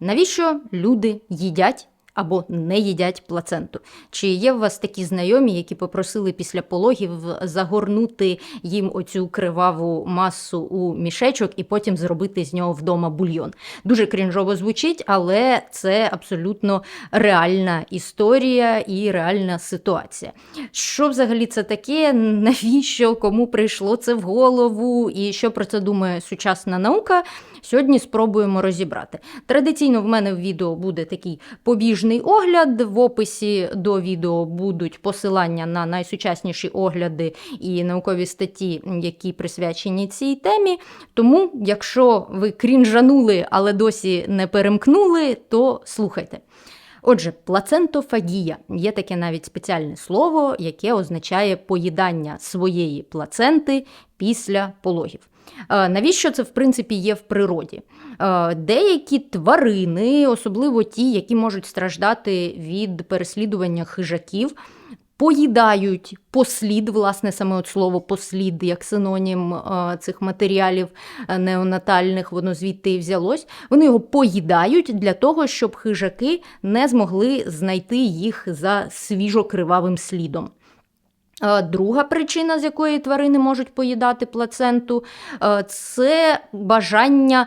Навіщо люди їдять або не їдять плаценту? Чи є у вас такі знайомі, які попросили після пологів загорнути їм оцю криваву масу у мішечок і потім зробити з нього вдома бульйон? Дуже крінжово звучить, але це абсолютно реальна історія і реальна ситуація. Що взагалі це таке? Навіщо кому прийшло це в голову? І що про це думає сучасна наука? Сьогодні спробуємо розібрати. Традиційно в мене в відео буде такий побіжний огляд. В описі до відео будуть посилання на найсучасніші огляди і наукові статті, які присвячені цій темі. Тому, якщо ви крінжанули, але досі не перемкнули, то слухайте. Отже, плацентофагія є таке навіть спеціальне слово, яке означає поїдання своєї плаценти після пологів. Е, Навіщо це в принципі є в природі? Е, Деякі тварини, особливо ті, які можуть страждати від переслідування хижаків, поїдають послід, власне, саме от слово послід як синонім е, цих матеріалів неонатальних, воно звідти і взялось. Вони його поїдають для того, щоб хижаки не змогли знайти їх за свіжокривавим слідом. Е, Друга причина, з якої тварини можуть поїдати плаценту, е, це бажання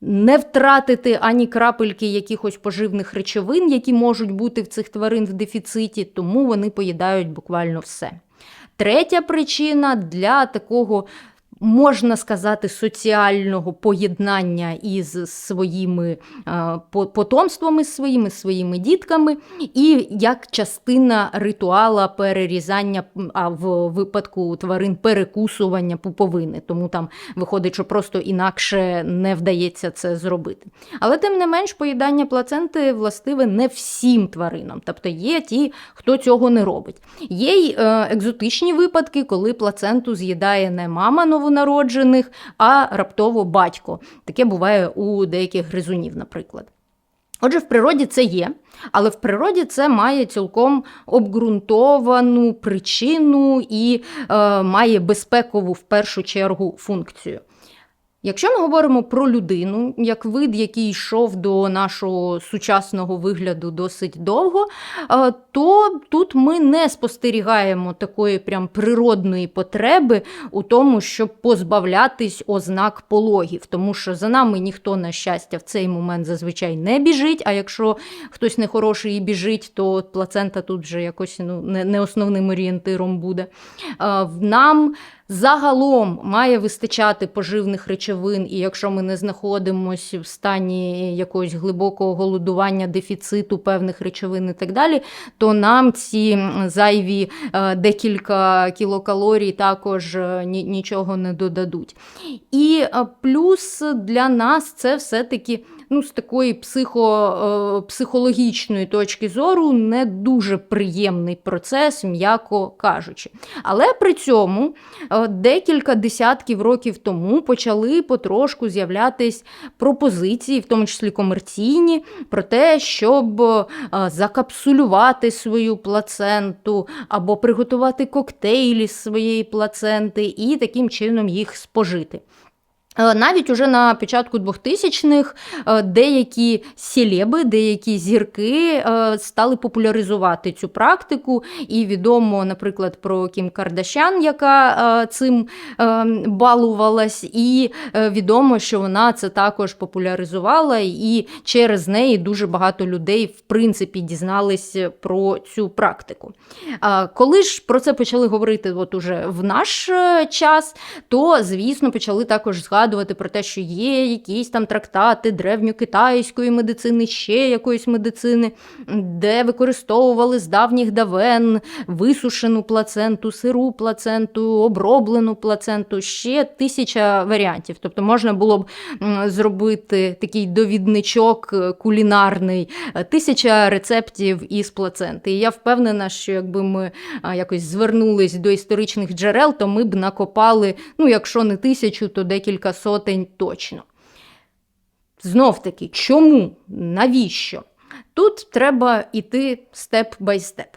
не втратити ані крапельки якихось поживних речовин, які можуть бути в цих тварин в дефіциті, тому вони поїдають буквально все. Третя причина для такого. Можна сказати, соціального поєднання із своїми е, потомствами, своїми своїми дітками, і як частина ритуала перерізання, а в випадку тварин перекусування пуповини. Тому там виходить, що просто інакше не вдається це зробити. Але тим не менш, поїдання плаценти властиве не всім тваринам. Тобто є ті, хто цього не робить. Є й е, екзотичні випадки, коли плаценту з'їдає не мама новонароджених, а раптово батько. Таке буває у деяких гризунів, наприклад. Отже, в природі це є, але в природі це має цілком обґрунтовану причину і е, має безпекову в першу чергу функцію. Якщо ми говоримо про людину, як вид, який йшов до нашого сучасного вигляду досить довго, е, то тут ми не спостерігаємо такої прям природної потреби у тому, щоб позбавлятись ознак пологів, тому що за нами ніхто, на щастя, в цей момент зазвичай не біжить. А якщо хтось нехороший і біжить, то плацента тут вже якось ну, не, основним орієнтиром буде. Е, Нам Загалом має вистачати поживних речовин, і якщо ми не знаходимося в стані якогось глибокого голодування, дефіциту певних речовин і так далі, то нам ці зайві е, декілька кілокалорій також е, нічого не додадуть. І е, плюс для нас це все-таки ну, з такої психо, е, психологічної точки зору не дуже приємний процес, м'яко кажучи. Але при цьому е, декілька десятків років тому почали потрошку з'являтись пропозиції, в тому числі комерційні, про те, щоб е, закапсулювати свою плаценту або приготувати коктейлі з своєї плаценти і таким чином їх спожити. Е, Навіть уже на початку 2000-х е, деякі селеби, деякі зірки е, стали популяризувати цю практику. І відомо, наприклад, про Кім Кардашян, яка цим балувалась, і відомо, що вона це також популяризувала, і через неї дуже багато людей в принципі дізнались про цю практику. Коли ж про це почали говорити от уже в наш час, то звісно почали також згадувати про те, що є якісь там трактати древньокитайської медицини, ще якоїсь медицини, де використовували з давніх давен висушену плаценту, сиру плаценту, оброблену плаценту, ще тисяча варіантів. Тобто можна було б зробити такий довідничок е, кулінарний, е, тисяча рецептів із плаценти. І я впевнена, що якби ми якось звернулись до історичних джерел, то ми б накопали, ну, якщо не тисячу, то декілька сотень точно. Знов таки, чому? Навіщо? Тут треба йти степ бай степ.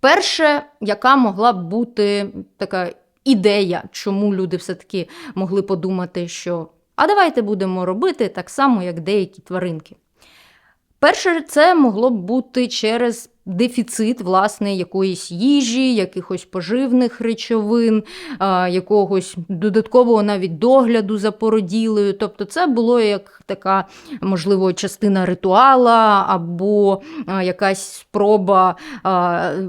Перше, яка могла б бути така ідея, чому люди все-таки могли подумати, що А давайте будемо робити так само, як деякі тваринки. Перше, це могло б бути через дефіцит власне якоїсь їжі, якихось поживних речовин, якогось додаткового навіть догляду за породілею. Тобто, це було як така, можливо, частина ритуала або якась спроба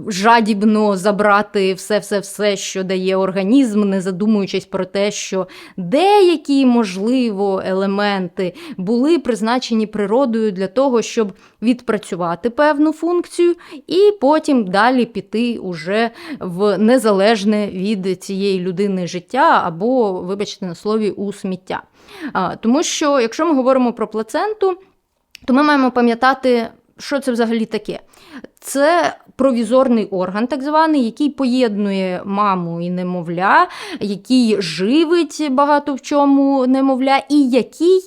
жадібно забрати все-все-все, що дає організм, не задумуючись про те, що деякі, можливо, елементи були призначені природою для того, щоб відпрацювати певну функцію, і потім далі піти уже в незалежне від цієї людини життя або, вибачте на слові, у сміття. Тому що, якщо ми говоримо про плаценту, то ми маємо пам'ятати, що це взагалі таке. Це провізорний орган, так званий, який поєднує маму і немовля, який живить багато в чому немовля, і який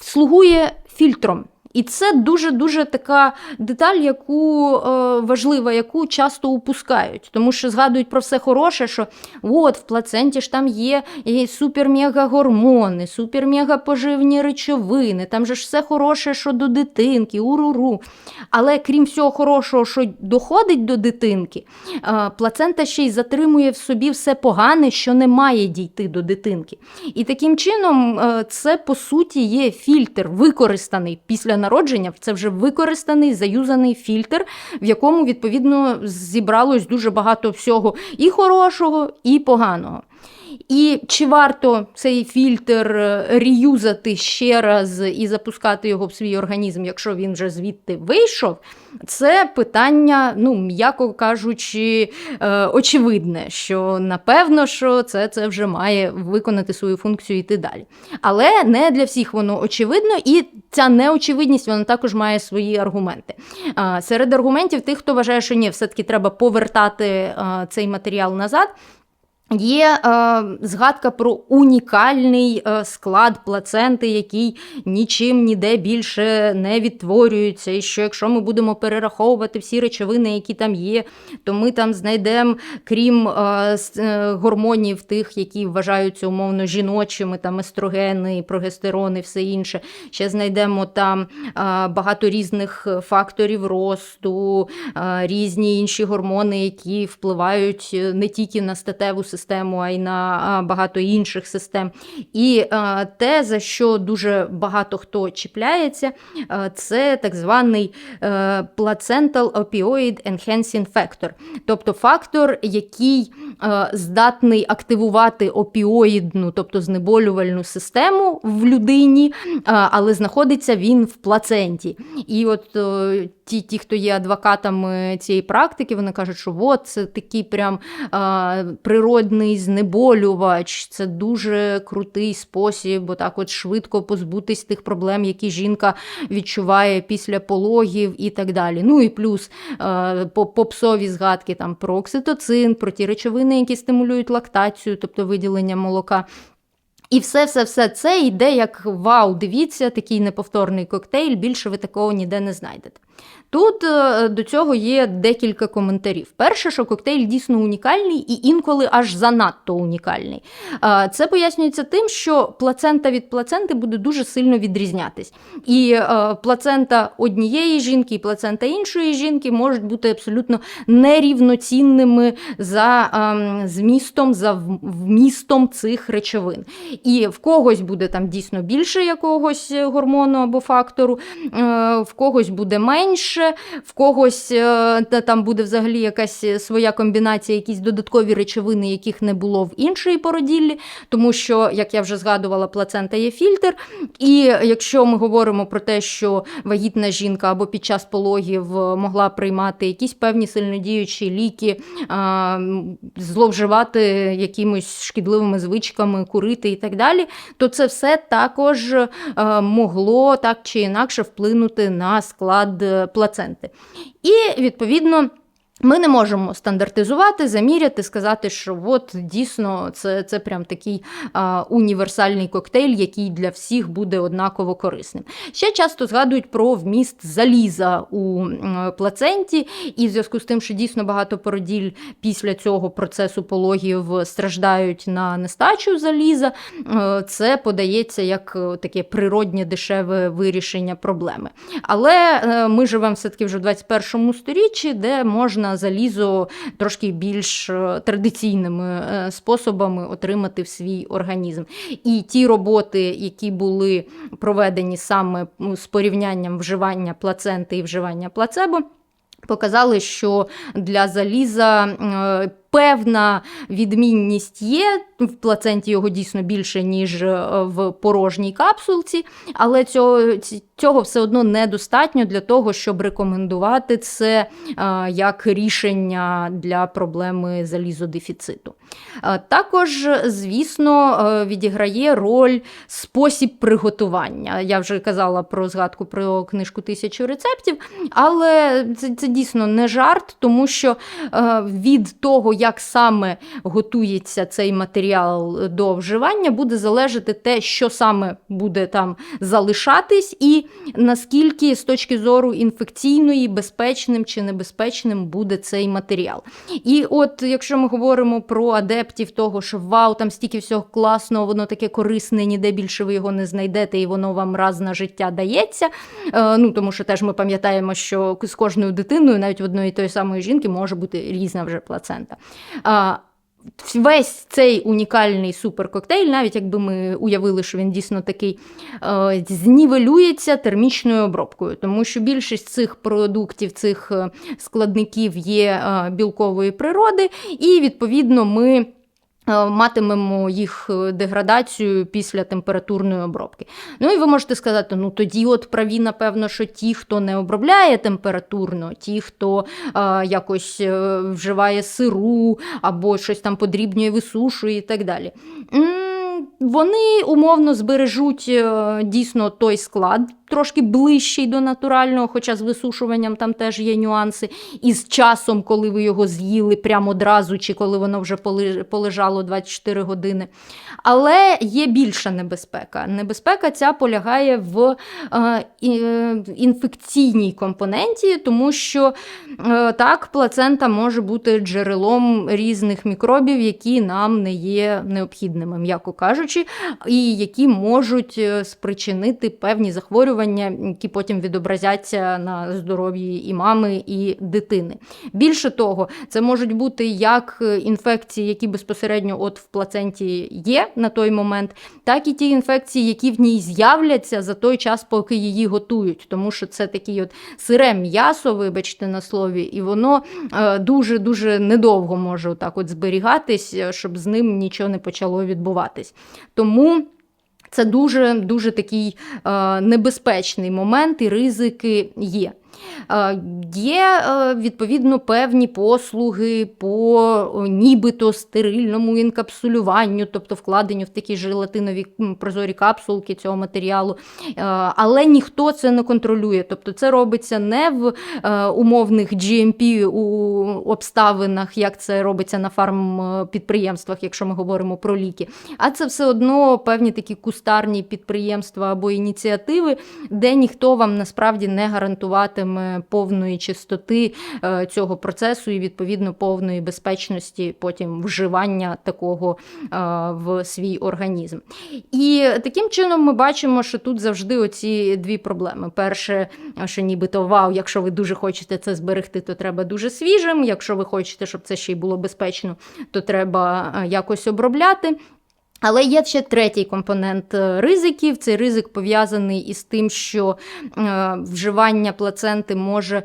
слугує фільтром. І це дуже-дуже така деталь, яку е, важлива, яку часто упускають, тому що згадують про все хороше, що от в плаценті ж там є супер-мега-гормони, супер-мега-поживні речовини, там же ж все хороше, що до дитинки, уруру. Але крім всього хорошого, що доходить до дитинки, е, плацента ще й затримує в собі все погане, що не має дійти до дитинки. І таким чином, е, це по суті є фільтр, використаний після народження. Це вже використаний заюзаний фільтр, в якому відповідно зібралось дуже багато всього і хорошого, і поганого. І чи варто цей фільтр реюзати ще раз і запускати його в свій організм, якщо він вже звідти вийшов, це питання, ну, м'яко кажучи, е, очевидне, що напевно, що це це вже має виконати свою функцію і йти далі. Але не для всіх воно очевидно, і ця неочевидність вона також має свої аргументи. Серед аргументів тих, хто вважає, що ні, все-таки треба повертати е, цей матеріал назад. Є е, згадка про унікальний е, склад плаценти, який нічим ніде більше не відтворюється. І що якщо ми будемо перераховувати всі речовини, які там є, то ми там знайдемо, крім е, е, гормонів, тих, які вважаються умовно жіночими, там естрогени, прогестерони, все інше. Ще знайдемо там е, багато різних факторів росту, е, різні інші гормони, які впливають е, не тільки на статеву систему систему, а й на багато інших систем. І те, за що дуже багато хто чіпляється, це так званий е, Placental Opioid Enhancing Factor, тобто фактор, який е, здатний активувати опіоїдну, тобто знеболювальну систему в людині, але знаходиться він в плаценті. І от е, ті, ті, хто є адвокатами цієї практики, вони кажуть, що от це такий прям а, природний знеболювач, це дуже крутий спосіб, бо так от швидко позбутись тих проблем, які жінка відчуває після пологів і так далі. Ну і плюс попсові згадки там про окситоцин, про ті речовини, які стимулюють лактацію, тобто виділення молока. І все-все-все це йде як вау, дивіться, такий неповторний коктейль, більше ви такого ніде не знайдете. Тут е, до цього є декілька коментарів. Перше, що коктейль дійсно унікальний і інколи аж занадто унікальний. Це пояснюється тим, що плацента від плаценти буде дуже сильно відрізнятись. І е, плацента однієї жінки і плацента іншої жінки можуть бути абсолютно нерівноцінними за ем, змістом, за вмістом цих речовин. І в когось буде там дійсно більше якогось гормону або фактору, е, в когось буде менше менше, в когось е, там буде взагалі якась своя комбінація, якісь додаткові речовини, яких не було в іншої породіллі, тому що, як я вже згадувала, плацента є фільтр. І якщо ми говоримо про те, що вагітна жінка або під час пологів е, могла приймати якісь певні сильнодіючі ліки, зловживати якимись шкідливими звичками, курити і так далі, то це все також е, могло так чи інакше вплинути на склад плаценти. І, відповідно, Ми не можемо стандартизувати, заміряти, сказати, що от дійсно це це прям такий а, універсальний коктейль, який для всіх буде однаково корисним. Ще часто згадують про вміст заліза у плаценті, і в зв'язку з тим, що дійсно багато породіль після цього процесу пологів страждають на нестачу заліза, е, це подається як е, таке природнє дешеве вирішення проблеми. Але е, ми живемо все-таки вже в 21 сторіччі, де можна залізо трошки більш е, традиційними е, способами отримати в свій організм. І ті роботи, які були проведені саме з порівнянням вживання плаценти і вживання плацебо. Показали, що для заліза е, певна відмінність є. В плаценті його дійсно більше, ніж е, в порожній капсулці, але цього цього все одно недостатньо для того, щоб рекомендувати це е, як рішення для проблеми залізодефіциту. Також, звісно, відіграє роль спосіб приготування. Я вже казала про згадку про книжку тисячу рецептів, але це, це дійсно не жарт, тому що від того, як саме готується цей матеріал до вживання, буде залежати те, що саме буде там залишатись, і наскільки з точки зору інфекційної, безпечним чи небезпечним буде цей матеріал. І от якщо ми говоримо про адептів того, що вау, там стільки всього класного, воно таке корисне, ніде більше ви його не знайдете, і воно вам раз на життя дається. Е, ну Тому що теж ми пам'ятаємо, що з кожною дитиною, навіть в одної тої самої жінки, може бути різна вже плацента. Весь цей унікальний суперкоктейль, навіть якби ми уявили, що він дійсно такий, е, знівелюється термічною обробкою, тому що більшість цих продуктів, цих е, складників є е, білкової природи, і відповідно ми. Е, матимемо їх е, деградацію після температурної обробки. Ну і ви можете сказати, ну тоді от праві, напевно, що ті, хто не обробляє температурно, ті, хто е, якось вживає сиру або щось там подрібнює, висушує і так далі. Вони умовно збережуть дійсно той склад трошки ближчий до натурального, хоча з висушуванням там теж є нюанси. І з часом, коли ви його з'їли прямо одразу, чи коли воно вже полежало 24 години. Але є більша небезпека. Небезпека ця полягає в е, інфекційній компоненті, тому що е, так, плацента може бути джерелом різних мікробів, які нам не є необхідними, м'яко кажучи, і які можуть е, спричинити певні захворювання які потім відобразяться на здоров'ї і мами, і дитини. Більше того, це можуть бути як інфекції, які безпосередньо от в плаценті є на той момент, так і ті інфекції, які в ній з'являться за той час, поки її готують. Тому що це такі от сире м'ясо, вибачте на слові, і воно дуже-дуже недовго може так от зберігатись, щоб з ним нічого не почало відбуватись. Тому. Це дуже дуже такий е, небезпечний момент, і ризики є. Е, є е, відповідно певні послуги по нібито стерильному інкапсулюванню, тобто вкладенню в такі желатинові прозорі капсулки цього матеріалу, е, але ніхто це не контролює. Тобто це робиться не в умовних GMP у обставинах, як це робиться на фармпідприємствах, якщо ми говоримо про ліки, а це все одно певні такі кустарні підприємства або ініціативи, де ніхто вам насправді не гарантуватиме повної чистоти е, цього процесу і відповідно повної безпечності потім вживання такого е, в свій організм. І таким чином ми бачимо, що тут завжди оці дві проблеми. Перше, що нібито вау, якщо ви дуже хочете це зберегти, то треба дуже свіжим. Якщо ви хочете, щоб це ще й було безпечно, то треба е, якось обробляти. Але є ще третій компонент е, ризиків. Цей ризик пов'язаний із тим, що е, вживання плаценти може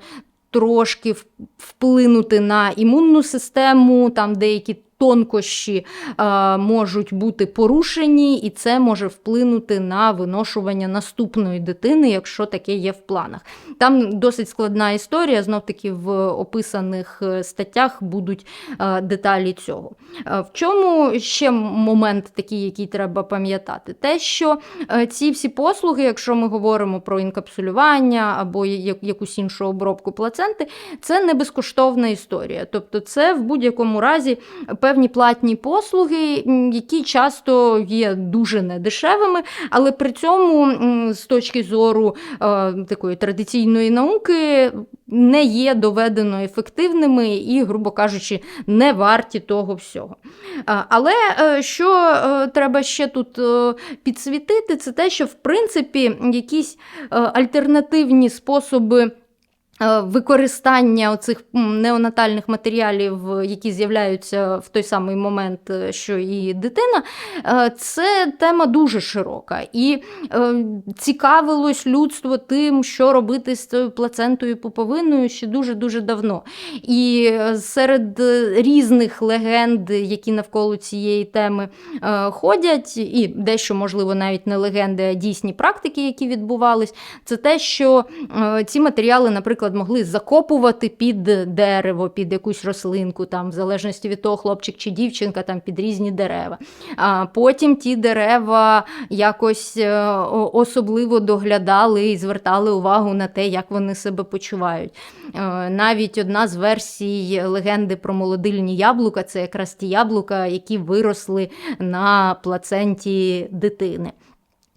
трошки вплинути на імунну систему, там деякі тонкощі е, можуть бути порушені, і це може вплинути на виношування наступної дитини, якщо таке є в планах. Там досить складна історія. Знов таки в описаних е, статтях будуть е, деталі цього. В чому ще момент такий, який треба пам'ятати? Те, що ці всі послуги, якщо ми говоримо про інкапсулювання або якусь іншу обробку плаценти, це не безкоштовна історія. Тобто, це в будь-якому разі певні платні послуги, які часто є дуже недешевими, але при цьому з точки зору е, такої традиційної науки не є доведено ефективними і, грубо кажучи, не варті того всього. Але е, що е, треба ще тут е, підсвітити, це те, що в принципі якісь е, альтернативні способи. Е, Використання оцих неонатальних матеріалів, е, які з'являються в той самий момент, е, що і дитина, це тема дуже широка. І цікавилось людство тим, що робити з цією плацентою пуповиною ще дуже-дуже давно. І серед різних легенд, які навколо цієї теми ходять, і дещо, можливо, навіть не легенди, а дійсні практики, які відбувались, це те, що ці матеріали, наприклад, могли закопувати під дерево, під якусь рослинку, там, в залежності від того, хлопчик чи дівчинка, там під різні дерева. А потім ті дерева якось е, особливо доглядали і звертали увагу на те, як вони себе почувають. Е, Навіть одна з версій легенди про молодильні яблука це якраз ті яблука, які виросли на плаценті дитини.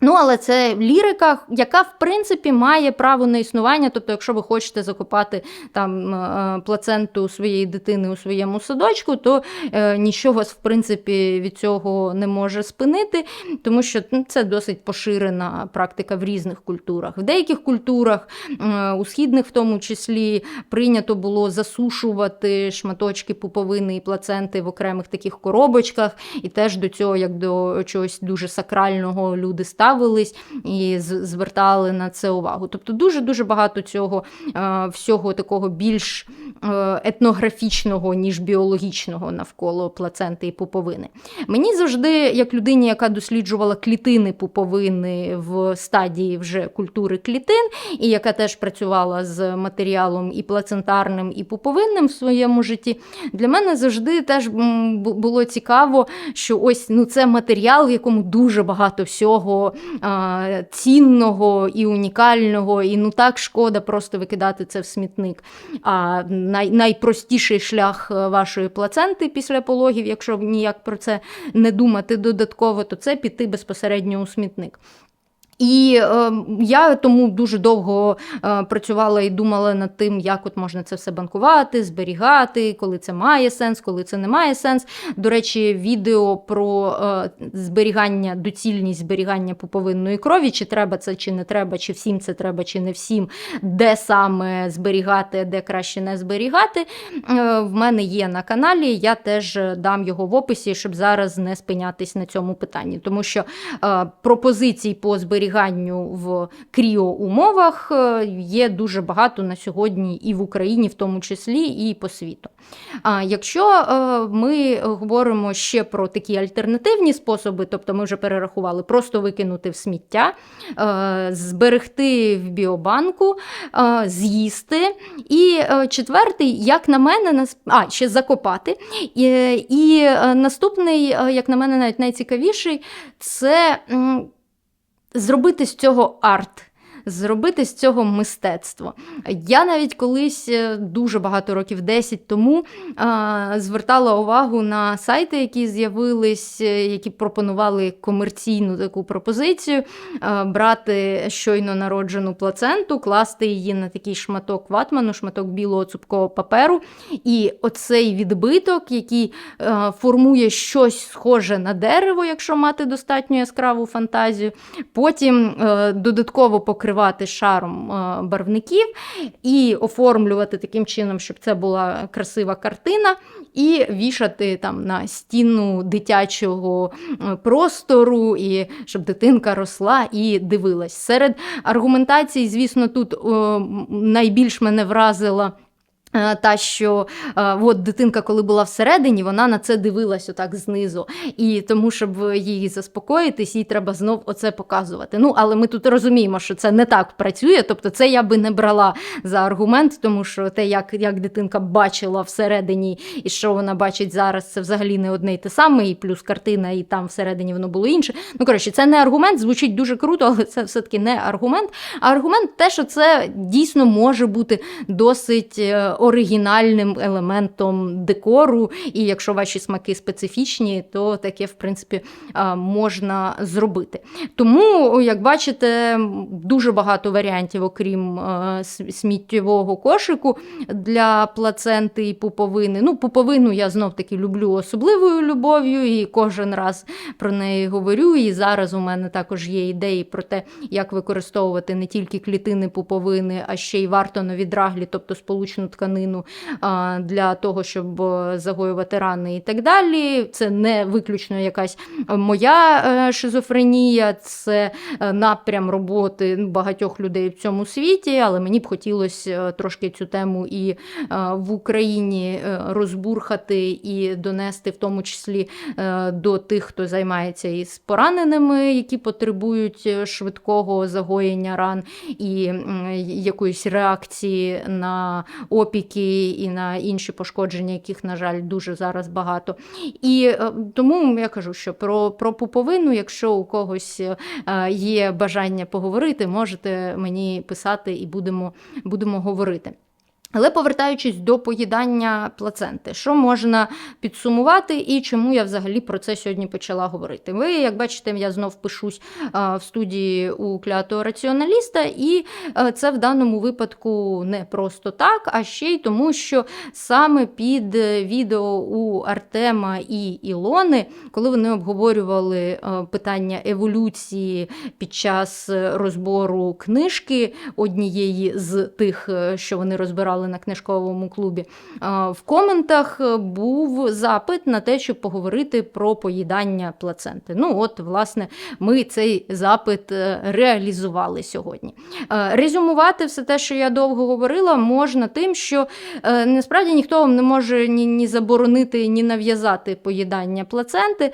Ну, але це лірика, яка в принципі має право на існування. Тобто, якщо ви хочете закопати там е, плаценту своєї дитини у своєму садочку, то е, нічого вас в принципі від цього не може спинити, тому що ну, це досить поширена практика в різних культурах. В деяких культурах, е, у східних в тому числі, прийнято було засушувати шматочки пуповини і плаценти в окремих таких коробочках, і теж до цього, як до чогось дуже сакрального, люди ставились і звертали на це увагу. Тобто дуже дуже багато цього е, всього такого більш е, етнографічного, ніж біологічного навколо плаценти і пуповини. Мені завжди, як людині, яка досліджувала клітини пуповини в стадії вже культури клітин, і яка теж працювала з матеріалом і плацентарним, і пуповинним в своєму житті, для мене завжди теж було цікаво, що ось ну, це матеріал, в якому дуже багато всього а, цінного і унікального, і ну так шкода просто викидати це в смітник. А най, найпростіший шлях е, вашої плаценти після пологів, якщо ніяк про це не думати додатково, то це піти безпосередньо у смітник. І е, я тому дуже довго е, працювала і думала над тим, як от можна це все банкувати, зберігати, коли це має сенс, коли це не має сенс. До речі, відео про е, зберігання, доцільність зберігання пуповинної крові, чи треба це, чи не треба, чи всім це треба, чи не всім, де саме зберігати, де краще не зберігати. е, В мене є на каналі. Я теж дам його в описі, щоб зараз не спинятись на цьому питанні, тому що е, пропозицій по зберіганню в кріоумовах е, є дуже багато на сьогодні і в Україні, в тому числі, і по світу. А якщо е, ми говоримо ще про такі альтернативні способи, тобто ми вже перерахували, просто викинути в сміття, е, зберегти в біобанку, з'їсти. І четвертий, як на мене, а, ще закопати. І, і наступний, як на мене, навіть найцікавіший, це зробити з цього арт. Зробити з цього мистецтво. Я навіть колись е, дуже багато років, 10 тому, звертала увагу на сайти, які з'явились, е, які пропонували комерційну таку пропозицію: брати щойно народжену плаценту, класти її на такий шматок ватману, шматок білого цупкого паперу. І оцей відбиток, який е, формує щось схоже на дерево, якщо мати достатньо яскраву фантазію. Потім е, додатково покривати шаром е, барвників і оформлювати таким чином, щоб це була красива картина, і вішати там на стіну дитячого е, простору, і щоб дитинка росла і дивилась. Серед аргументацій, звісно, тут е, найбільш мене вразила. Е, Та що е, от дитинка, коли була всередині, вона на це дивилась отак знизу. І тому, щоб її заспокоїтись, їй треба знов оце показувати. Ну, але ми тут розуміємо, що це не так працює. Тобто, це я би не брала за аргумент, тому що те, як, як дитинка бачила всередині, і що вона бачить зараз, це взагалі не одне й те саме, і плюс картина, і там всередині воно було інше. Ну, коротше, це не аргумент, звучить дуже круто, але це все-таки не аргумент. А аргумент те, що це дійсно може бути досить. Е, оригінальним елементом декору, і якщо ваші смаки специфічні, то таке, в принципі, можна зробити. Тому, як бачите, дуже багато варіантів, окрім е, сміттєвого кошику для плаценти і пуповини. Ну, пуповину я знов таки люблю особливою любов'ю, і кожен раз про неї говорю. І зараз у мене також є ідеї про те, як використовувати не тільки клітини пуповини, а ще й вартонові драглі, тобто сполучну тканину а, для того, щоб е, загоювати рани і так далі. Це не виключно якась моя е, шизофренія, це е, напрям роботи багатьох людей в цьому світі, але мені б хотілося е, трошки цю тему і е, в Україні е, розбурхати і донести, в тому числі е, до тих, хто займається із пораненими, які потребують е, швидкого загоєння ран і якоїсь реакції на опіки і на інші пошкодження, яких, на жаль, дуже зараз багато. І е, тому я кажу, що про, про пуповину, якщо у когось е, є бажання поговорити, можете мені писати і будемо, будемо говорити. Але повертаючись до поїдання плаценти, що можна підсумувати і чому я взагалі про це сьогодні почала говорити? Ви, як бачите, я знов пишусь в студії у клятого раціоналіста, і а, це в даному випадку не просто так, а ще й тому, що саме під відео у Артема і Ілони, коли вони обговорювали а, питання еволюції під час розбору книжки однієї з тих, е, що вони розбирали на книжковому клубі. В коментах е, був запит на те, щоб поговорити про поїдання плаценти. Ну, от, власне, ми цей запит е, реалізували сьогодні. Е, Резюмувати все те, що я довго говорила, можна тим, що е, насправді ніхто вам не може ні, ні заборонити, ні нав'язати поїдання плаценти, е,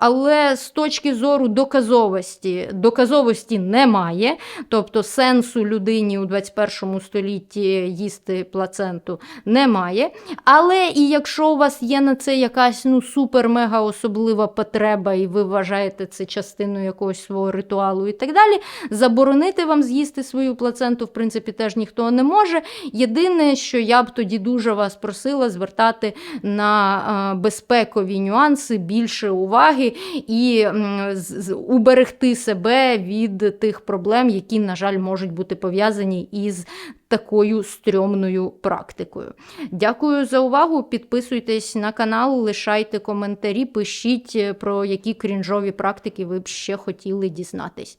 але з точки зору доказовості, доказовості немає, тобто сенсу людині у 21 столітті їсти плаценту немає. Але і якщо у вас є на це якась ну супер-мега особлива потреба, і ви вважаєте це частиною якогось свого ритуалу і так далі, заборонити вам з'їсти свою плаценту, в принципі, теж ніхто не може. Єдине, що я б тоді дуже вас просила звертати на безпекові нюанси більше уваги і уберегти себе від тих проблем, які, на жаль, можуть бути пов'язані із такою стрьомною практикою. Дякую за увагу. Підписуйтесь на канал, лишайте коментарі, пишіть, е, про які крінжові практики ви б ще хотіли дізнатись.